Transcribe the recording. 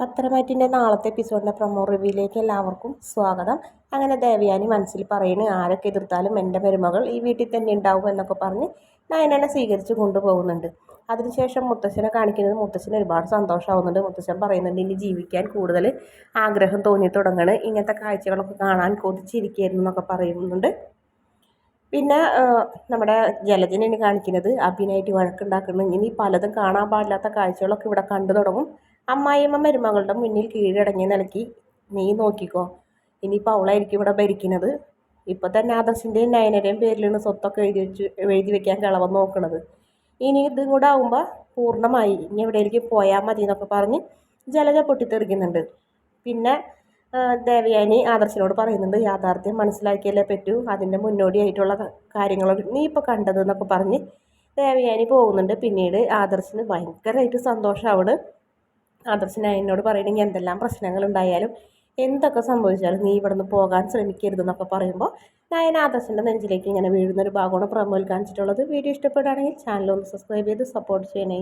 പത്രമാറ്റിന്റെ നാളത്തെ എപ്പിസോഡിന്റെ പ്രൊമോ റിവ്യൂയിലേക്ക് എല്ലാവർക്കും സ്വാഗതം. അങ്ങനെ ദേവയാനി മനസ്സിൽ പറയുന്നു ആരൊക്കെ എതിർത്താലും എന്റെ മരുമകൾ ഈ വീട്ടിൽ തന്നെ ഉണ്ടാവും എന്നൊക്കെ പറഞ്ഞ് നയനനെ സ്വീകരിച്ച് കൊണ്ടുപോകുന്നുണ്ട്. അതിനുശേഷം മുത്തശ്ശനെ കാണിക്കുന്നത് മുത്തശ്ശന് ഒരുപാട് സന്തോഷമാവുന്നുണ്ട്. മുത്തശ്ശൻ പറയുന്നുണ്ട് ഇനി ജീവിക്കാൻ കൂടുതൽ ആഗ്രഹം തോന്നി തുടങ്ങണ്. ഇങ്ങനത്തെ കാഴ്ചകളൊക്കെ കാണാൻ കൊതിച്ചിരിക്കുന്നു എന്നൊക്കെ പറയുന്നുണ്ട്. പിന്നെ നമ്മുടെ ജലജനാണ് കാണിക്കുന്നത് അഭിനയായിട്ട് വഴക്കുണ്ടാക്കുന്നു ഇനി പലതും കാണാൻ പാടില്ലാത്ത കാഴ്ചകളൊക്കെ ഇവിടെ കണ്ടു തുടങ്ങും. അമ്മായിയമ്മ മരുമകളുടെ മുന്നിൽ കീഴടങ്ങി നൽകി നീ നോക്കിക്കോ ഇനിയിപ്പോൾ അവളായിരിക്കും ഇവിടെ ഭരിക്കുന്നത്. ഇപ്പോൾ തന്നെ ആദർശിന്റെയും നയനരെയും പേരിലാണ് സ്വത്തൊക്കെ എഴുതി വെച്ച് എഴുതി വെക്കാൻ കിളവൻ നോക്കുന്നത് ഇനി ഇതും കൂടെ ആകുമ്പോൾ പൂർണമായി ഇനി എവിടെയെങ്കിലും പോയാൽ മതി എന്നൊക്കെ പറഞ്ഞ് ജലജ പൊട്ടിത്തെറിക്കുന്നുണ്ട്. പിന്നെ ദേവയാനി ആദർശനോട് പറയുന്നുണ്ട് യാഥാർത്ഥ്യം മനസ്സിലാക്കിയല്ലേ പറ്റൂ അതിന്റെ മുന്നോടിയായിട്ടുള്ള കാര്യങ്ങളൊക്കെ നീ ഇപ്പോൾ കണ്ടത് എന്നൊക്കെ പറഞ്ഞ് ദേവയാനി പോകുന്നുണ്ട്. പിന്നീട് ആദർശന് ഭയങ്കരമായിട്ട് സന്തോഷമാണ് ആദർശന എന്നോട് പറയണമെങ്കിൽ എന്തെല്ലാം പ്രശ്നങ്ങൾ ഉണ്ടായാലും എന്തൊക്കെ സംഭവിച്ചാലും നീ ഇവിടെ നിന്ന് പോകാൻ ശ്രമിക്കരുതെന്നൊക്കെ പറയുമ്പോൾ നയന ആദർശന്റെ നെഞ്ചിലേക്ക് ഇങ്ങനെ വീഴുന്നൊരു ഭാഗമാണ് പ്രമോൽ കാണിച്ചിട്ടുള്ളത്. വീഡിയോ ഇഷ്ടപ്പെടുകയാണെങ്കിൽ ചാനൽ ഒന്ന് സബ്സ്ക്രൈബ് ചെയ്ത് സപ്പോർട്ട് ചെയ്യണേ.